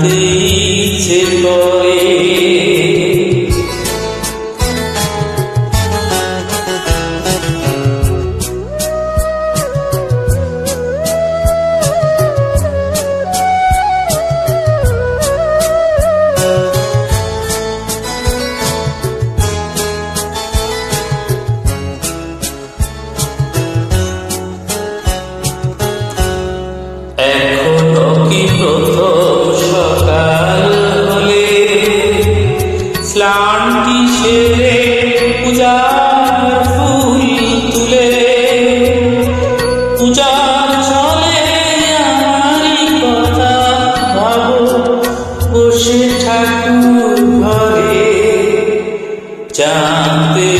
জানতে ইচ্ছে করে এখনও জানতে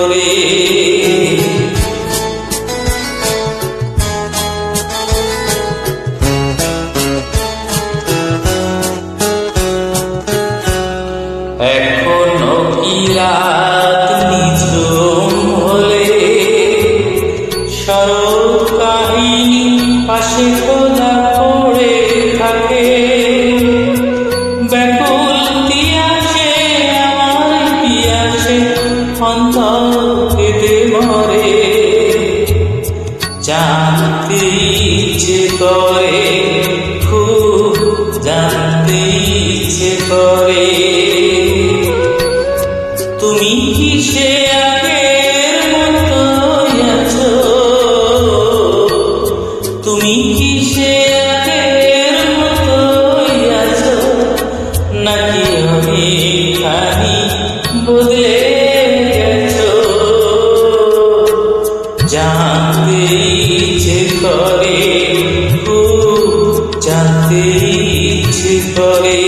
কেঁদে মরে। জানতে ইচ্ছে করে, খুব জানতে ইচ্ছে করে। তুমি কি সে আগের মতোই আছো? তুমি কি সে আগের মতোই আছো? নাকি বদলে পিছে পড়ে